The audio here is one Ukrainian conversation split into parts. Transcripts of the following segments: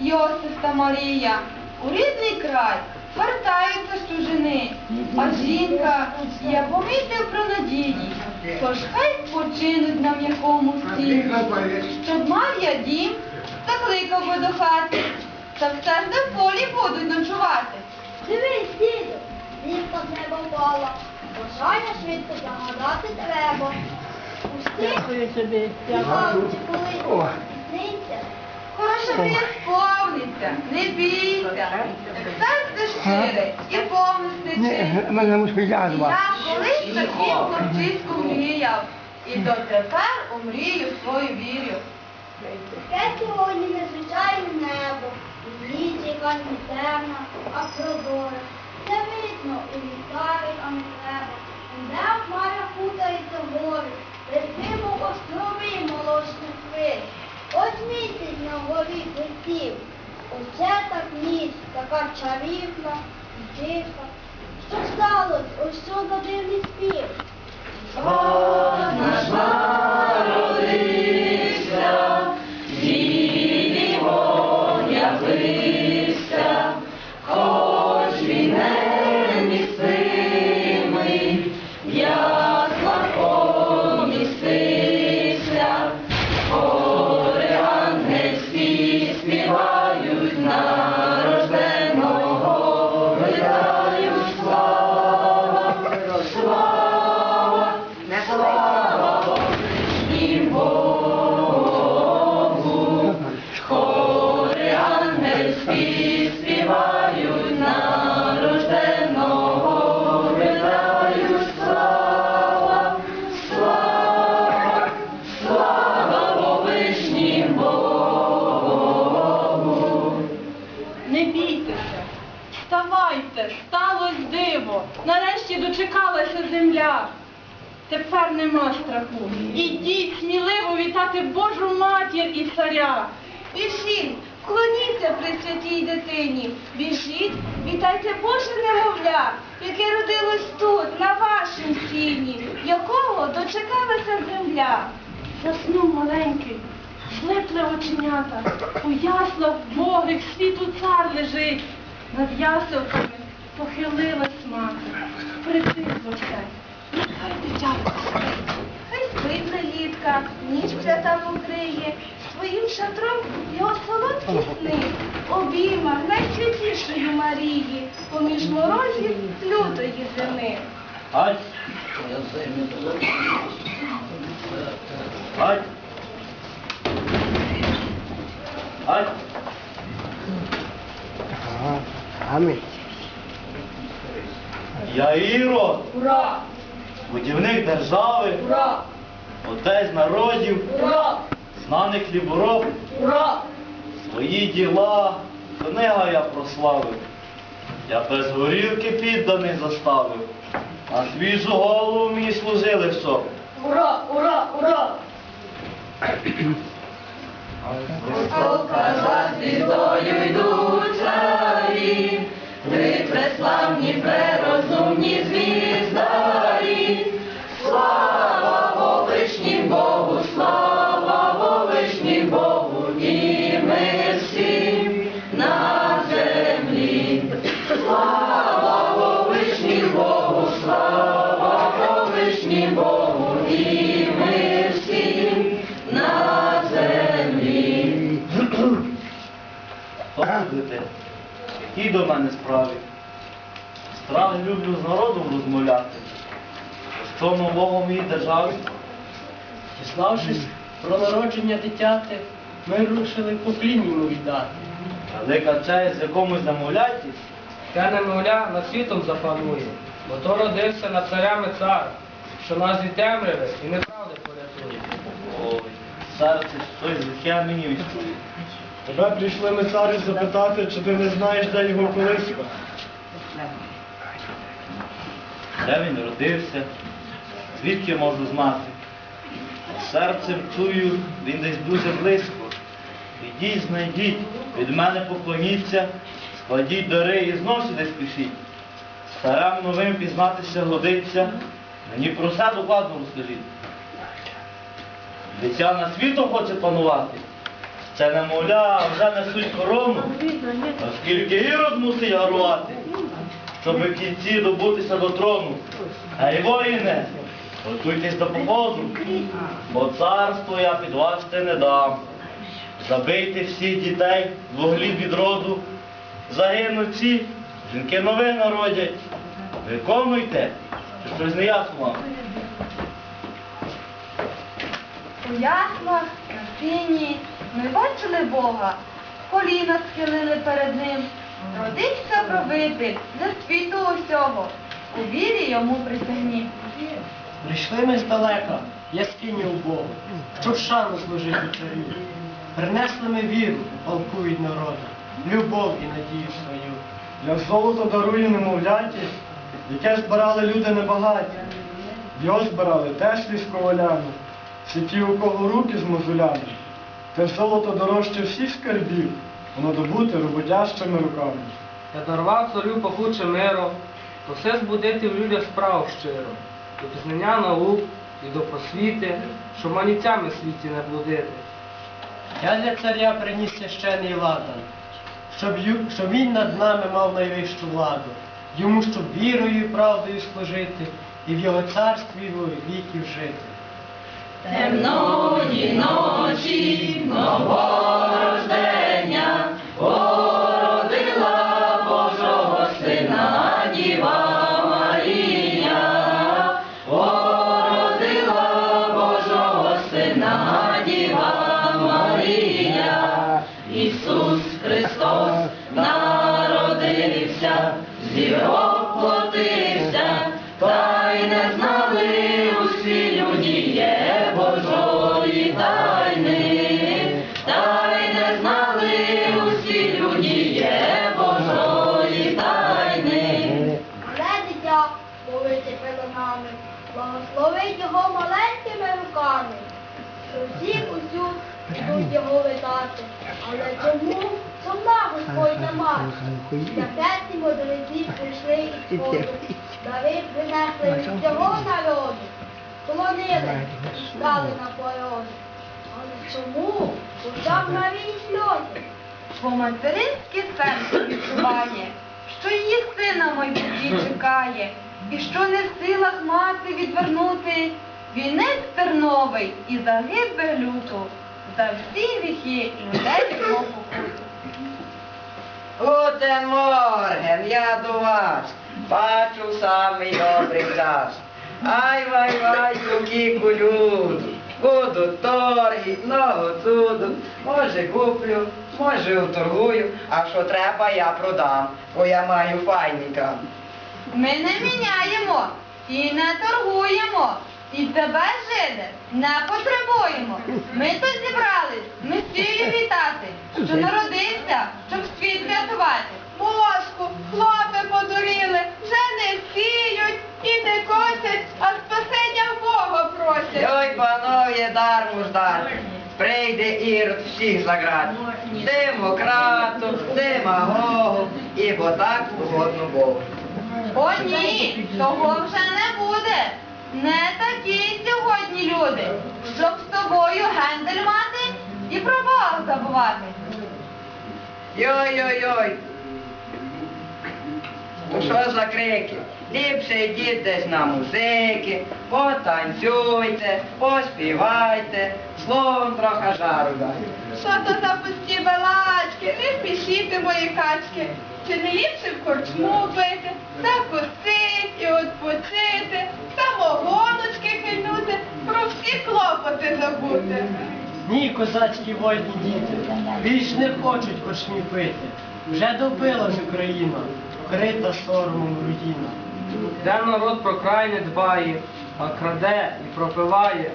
Йосиф та Марія у рідний край вертаються з чужини, а жінка я помітив про надії, тож хай починуть на м'якому стіні, щоб мав я дім, закликав би до хати, та все ж де в полі будуть ночувати. Дивись, діду, зірка з неба впала. Бажання швидко загадати треба. Пусти, Дякую тобі. Івановичу, коли сниться. Хороше сповниться, не бійся, серце щире і повністю мене мушу Я колись таким хлопчиську мріяв, і дотепер у мрію свою вірю. Таке сьогодні незвичайне небо, і ніч яка не темна, а прозора. Це видно у ліхтарик, а не треба. Де хмара путається гори, Терпимо острови молочних хвиль. Ось місяць на горі летів. Оце так ніч, така чарівна і тиха. Що сталося? Ось що за дивний спів. Тепер нема страху. Ідіть сміливо вітати Божу матір і царя. Біжіть, вклоніться при святій дитині. Біжіть, вітайте Боже немовля, яке родилось тут, на вашім сіні, якого дочекалася земля. Заснув маленький, слипли оченята, у яслах Богих світу цар лежить. Над яселками похилилась мати, дитятко спить. Хай спить залітка, ніч свята покриє, своїм шатром його солодкі сни, обіймах найсвятішої Марії, поміж морозів лютої зими. Ать! Ать! Ать! Амінь. Я Ірод, Ура! Будівник держави, Ура! отець народів, Ура! знаний хлібороб, Ура! свої діла, книга я прославив. Я без горілки підданий заставив, на свіжу голову мені служили все. Ура! Ура! Ура! Які до мене справи? Страх люблю з народом розмовляти. Що нового в моїй державі? Дізнавшись про народження дитяти, ми рушили поклін йому віддати. Велика честь якомусь замовляйте. Те немовля над світом запанує, бо то родився над царями цар, що нас від темряви і неправди порятує. Ой, серце лихе мені відчує. Тебе прийшли ми царю запитати, чи ти не знаєш, де його колиска. Де він родився? Звідки можу знати? Серцем чую, він десь дуже близько. Ідіть, знайдіть, від мене поклоніться, складіть дари і знов сюди спішіть. Старам новим пізнатися годиться, мені про все докладно розкажіть. Дитя на світом хоче панувати, Це немовля вже несуть корону, оскільки Ірод мусить гарувати, щоб в кінці добутися до трону. Ей, воїне, готуйтесь до походу, бо царство я підважте не дам. Забийте всіх дітей двоглів від роду, загинуть ці, жінки нове народять. Виконуйте, щось не ясно. У яслах, на сині, ми бачили Бога, коліна схилили перед ним. Родився правитель для світу усього. У вірі йому присягнім. Прийшли ми здалека, яскиню у Богу, щоб шану служити царю. Принесли ми віру, полку від народу, любов і надію свою. Як золото дарує немовляті, яке збирали люди небагаті. Його збирали теж військоволяни, всі ті, у кого руки з мозолями. Те золото дорожче всіх скарбів, воно добуте роботящими руками. Я дарував царю пахуче миру, то все збудити в людях справу щиро, до пізнання наук і до просвіти, щоб маніцями в світі не блудити. Я для царя приніс священий ладан, щоб, ю- щоб він над нами мав найвищу владу, йому щоб вірою і правдою служити, і в його царстві віків жити. Темної ночі новорождення Мати? Зап'яті мудреці прийшли із сходу, дари принесли від цього народу, полонили і стали на порозі. Але чому очах Марії сльози? Бо материнське серце відчуває, що її сина майбутній чекає, і що не в силах мати відвернути вінець терновий і загибель люту за всі гріхи людей його покуту. Гутен Морген, я до вас, бачу самий добрий час. Ай вай вай, кукі люду, будуть торги, много цуду. Може куплю, може уторгую, а що треба, я продам, бо я маю файника. Ми не міняємо і не торгуємо, і тебе, жиде, не потребуємо. Ми тут зібрались Месію вітати, що народився, щоб світ рятувати. Божку, хлопи подуріли, вже не сіють і не косять, а спасення в Бога просять. Йой, панове, дармо ждати. Прийде ірод всіх заграти. Демократу, демагогу, і бо так угодно Богу. О ні, того вже не буде. Не такі сьогодні люди, щоб з тобою гендель мати і про Бога забувати. Йой-йой-йой. Ну що за крики? Ліпше йдіть десь на музики, потанцюйте, поспівайте, словом трохи жару дайте. Що то за пусті балачки, не спішіте мої качки. Чи не ліпше в корчму пити, закусить і відпочити, всі клопоти забути. Ні, козацькі вольні діти, більш не хочуть корчмі пити. Вже добилась Україна, вкрита соромом руїна. Де народ про край не дбає, а краде і пропиває.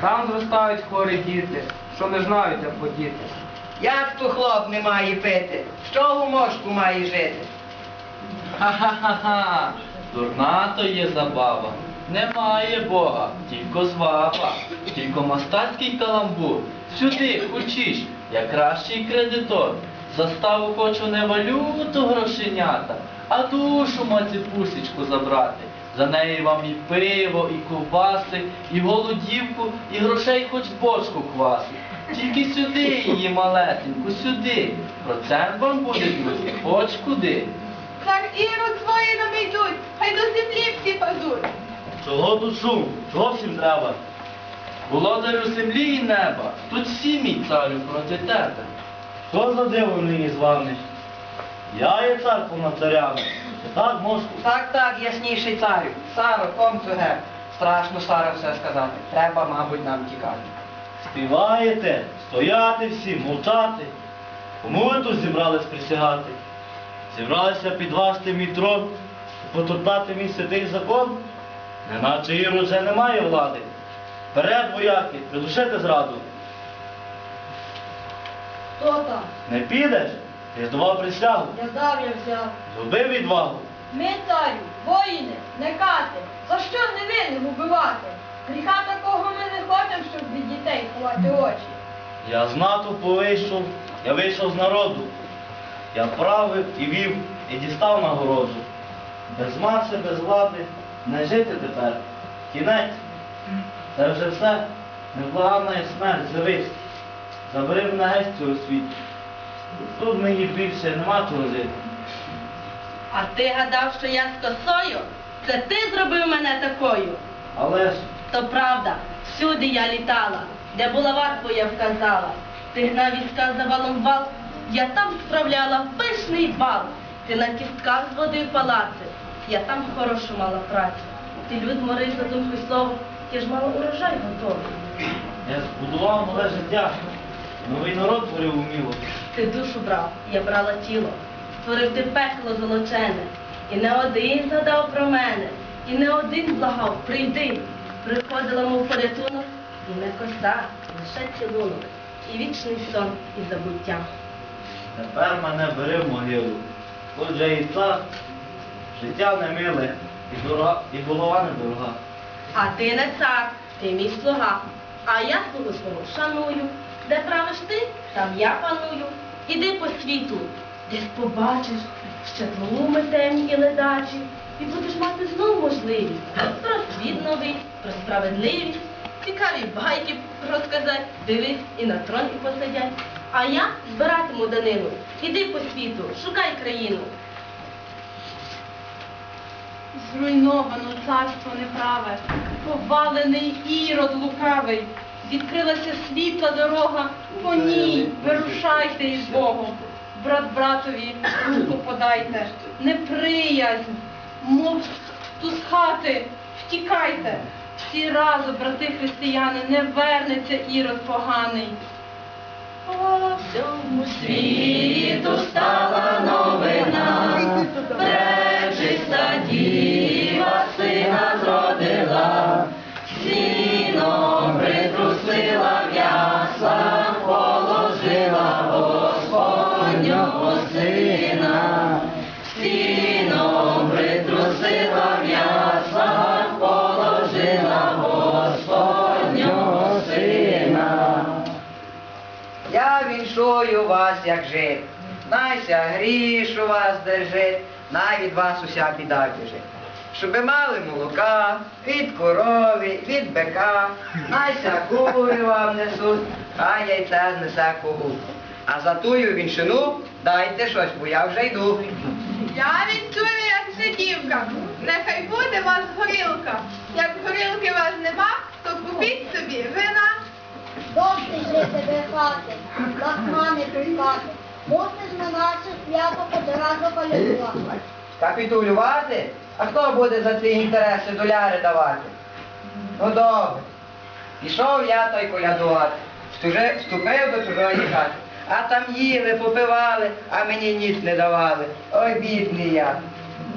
Там зростають хворі діти, що не знають, як подіти. Як то хлоп не має пити? З чого мошку має жити? Ха-ха-ха-ха, дурна то є забава. Немає Бога, тільки зваба, тільки мастацький каламбур. Сюди, хочеш, я кращий кредитор. Заставу хочу не валюту грошенята, а душу маці пусічку забрати. За неї вам і пиво, і ковбаси, і голодівку, і грошей хоч бочку квасу. Тільки сюди її малесеньку, сюди. Процент вам буде друзі, хоч куди. Так ірод свої нам йдуть, хай до землі всі падуть. Чого тут шум? Чого всім треба? Володарю землі і неба, тут всі мій царю проти тебе. Що за диво нині з вами? Я є цар понад царями. Чи так, мошку? Так, так, ясніший царю. Саро, ком цуге. Страшно, Саро, все сказати. Треба, мабуть, нам тікати. Співаєте, стояти всі, мовчати. Кому ви тут зібрались присягати? Зібралися підважити мій трон, потоптати мій святий закон? Неначе Ірод вже не має влади. Вперед, вояки, придушити зраду. Хто там? Не підеш? Ти ж давав присягу. Я дав, я взяв. Зроби відвагу. Ми, царю, воїни, не кати, за що невинних убивати? Гріха такого ми не хочемо, щоб від дітей ховати очі. Я з натовпу вийшов, я вийшов з народу. Я правив і вів, і дістав нагороду. Без маси, без влади не жити тепер. Кінець. Це вже все. Невблаганна є смерть, завись. Забери мене геть цього світу. Тут мені більше нема чого жити. А ти гадав, що я з косою? Це ти зробив мене такою. Але ж То правда, всюди я літала, де булавар твоя вказала. Ти гнав війська за валом вал, я там справляла пишний бал. Ти на кістках зводив палаци, я там хорошу мала працю. Ти люд морив за думкою слово, я ж мала урожай готовий. я збудував нове життя. Новий народ творив уміло. Ти душу брав, я брала тіло, створив ти пекло золочене, і не один згадав про мене, і не один благав, прийди. Приходила, мов порятунок, і не коса, лише цілунок, і вічний сон, і забуття. Тепер мене бери в могилу. Тут же і цар, життя не миле, і, дорога, і голова не дорога. А ти не цар, ти мій слуга, а я слугу свого шаную. Де правиш ти, там я паную. Іди по світу, десь побачиш ще тлуми темні і ледачі, і будеш мати знов можливість про світ новий, про справедливість, цікаві байки розказати, дивись і на трон і посадять. А я збиратиму данину. Іди по світу, шукай країну. Зруйновано царство неправе, повалений ірод лукавий. Відкрилася світла дорога, по ній вирушайте із Богом. Брат братові руку подайте, неприязнь, мов ту з хати, втікайте. Всі разом, брати християни, не вернеться ірод поганий. По всьому світу стала новина, Я віншую вас, як жит. Найся гріш у вас держить, най від вас уся біда біжить. Щоби мали молока, від корови, від бика, найся кури вам несуть, хай яйце знесе когут. А за тую віншину дайте щось, бо я вже йду. Я відчую, як сидівка. Нехай буде вас горілка. Як горілки вас нема, то купіть собі вина. Довше жити без хати, лахма не пускати. Мусиш на наше свято одразу колядувати. Капітулювати? А хто буде за ці інтереси доляри давати? Ну добре. Пішов я той колядувати. Вступив до чужої хати. А там їли, попивали, а мені ніч не давали. Ой, бідний я.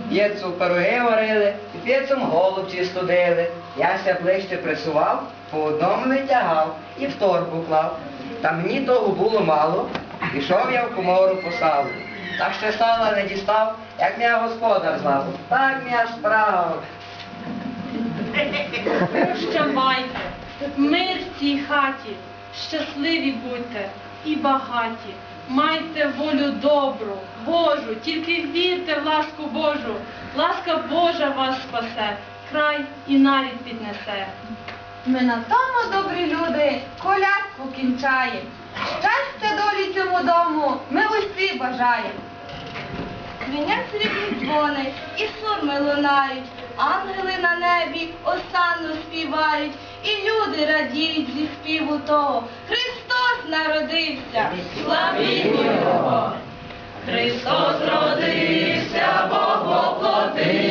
П'єцу пироги варили, і п'єцом голубці студили. Я ся ближче присував, по одному не тягав і в торбу клав. Та мені того було мало, пішов я в комору по салу. Та ще сала не дістав, як м'я господар знав. Так м'я справ. Прощавайте, мир цій хаті, щасливі будьте і багаті. Майте волю добру, Божу, тільки вірте в ласку Божу. Ласка Божа вас спасе, край і нарід піднесе. Ми на тому, добрі люди, колядку кінчаєм. Щастя долі цьому дому ми усі бажаємо. Дзвінять срібні дзвони і сурми лунають, ангели на небі осанну співають, і люди радіють зі співу того. Христос народився! Славімо Його! Христос родився, Бог воплотився,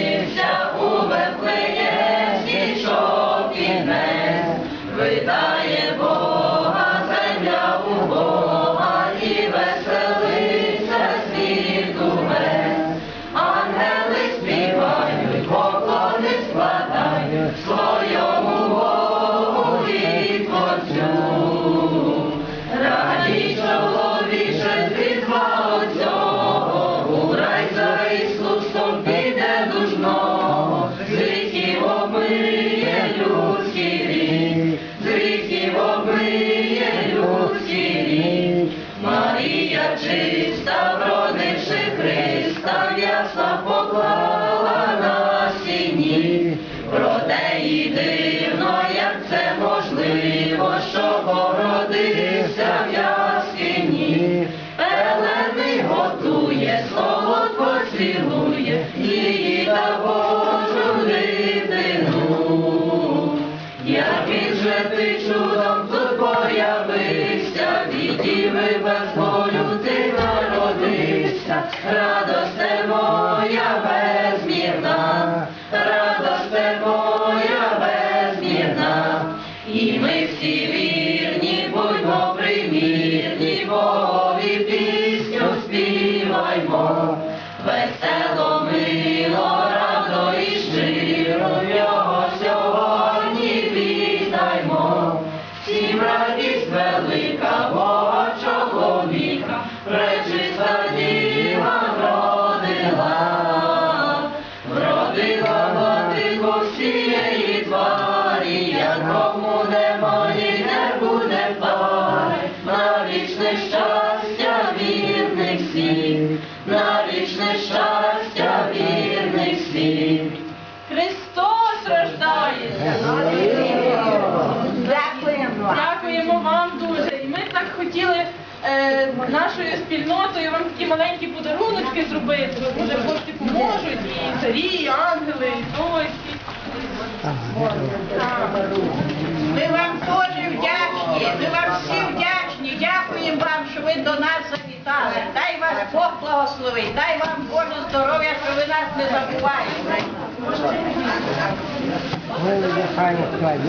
весело, спільнотою вам такі маленькі подаруночки зробити. Може, хлопці поможуть, і царі, і ангели, і гості. Ми вам дуже вдячні, ми вам всі вдячні. Дякуємо вам, що ви до нас завітали. Дай вас Бог благословить, дай вам Боже здоров'я, що ви нас не забуваєте.